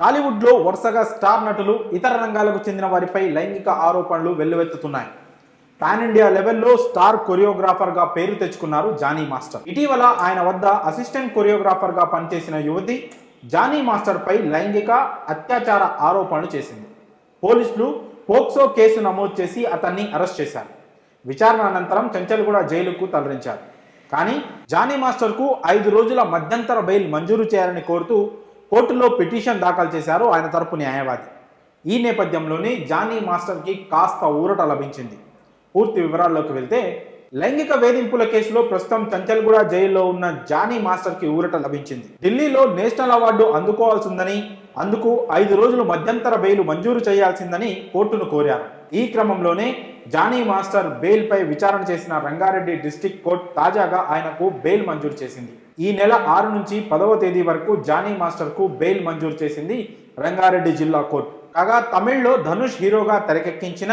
టాలీవుడ్లో వరుసగా స్టార్ నటులు ఇతర రంగాలకు చెందిన వారిపై లైంగిక ఆరోపణలు వెల్లువెత్తుతున్నాయి. పాన్ ఇండియా లెవెల్లో స్టార్ కొరియోగ్రాఫర్గా పేరు తెచ్చుకున్నారు జానీ మాస్టర్. ఇటీవల ఆయన వద్ద అసిస్టెంట్ కొరియోగ్రాఫర్గా పనిచేసిన యువతి జానీ మాస్టర్పై లైంగిక అత్యాచార ఆరోపణలు చేసింది. పోలీసులు పోక్సో కేసు నమోదు చేసి అతన్ని అరెస్ట్ చేశారు. విచారణ అనంతరం చెంచల్గూడ జైలుకు తరలించారు. కానీ జానీ మాస్టర్కు ఐదు రోజుల మధ్యంతర బెయిల్ మంజూరు చేయాలని కోరుతూ కోర్టులో పిటిషన్ దాఖలు చేశారు ఆయన తరపు న్యాయవాది. ఈ నేపథ్యంలోనే జానీ మాస్టర్కి కాస్త ఊరట లభించింది. పూర్తి వివరాల్లోకి వెళ్తే లైంగిక వేధింపుల కేసులో ప్రస్తుతం చంచల్గూడ జైల్లో ఉన్న జానీ మాస్టర్కి ఊరట లభించింది. ఢిల్లీలో నేషనల్ అవార్డు అందుకోవాల్సిందని అందుకు ఐదు రోజులు మధ్యంతర బెయిల్ మంజూరు చేయాల్సిందని కోర్టును కోరారు. ఈ క్రమంలోనే జానీ మాస్టర్ బెయిల్పై విచారణ చేసిన రంగారెడ్డి డిస్టిక్ కోర్టు తాజాగా ఆయనకు బెయిల్ మంజూరు చేసింది. ఈ నెల ఆరు నుంచి పదవ తేదీ వరకు జానీ మాస్టర్కు బెయిల్ మంజూరు చేసింది రంగారెడ్డి జిల్లా కోర్టు. కాగా తమిళ్ళో ధనుష్ హీరోగా తెరకెక్కించిన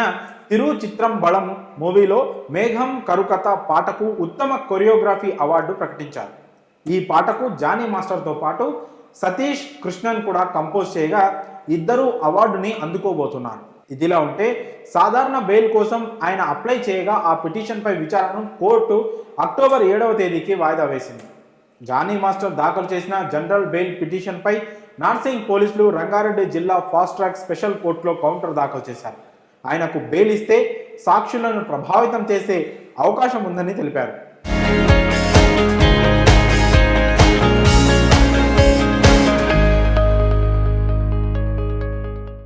తిరు చిత్రం బళం మూవీలో మేఘం కరుకథ పాటకు ఉత్తమ కొరియోగ్రఫీ అవార్డు ప్రకటించారు. ఈ పాటకు జానీ మాస్టర్తో పాటు సతీష్ కృష్ణన్ కూడా కంపోజ్ చేయగా ఇద్దరు అవార్డుని అందుకోబోతున్నారు. ఇదిలా ఉంటే సాధారణ బెయిల్ కోసం ఆయన అప్లై చేయగా ఆ పిటిషన్పై విచారణను కోర్టు అక్టోబర్ ఏడవ తేదీకి వాయిదా వేసింది. జానీ మాస్టర్ దాఖలు చేసిన జనరల్ బెయిల్ పిటిషన్పై నార్సింగ్ పోలీసులు రంగారెడ్డి జిల్లా ఫాస్ట్ ట్రాక్ స్పెషల్ కోర్టులో కౌంటర్ దాఖలు చేశారు. ఆయనకు బెయిల్ ఇస్తే సాక్షులను ప్రభావితం చేసే అవకాశం ఉందని తెలిపారు.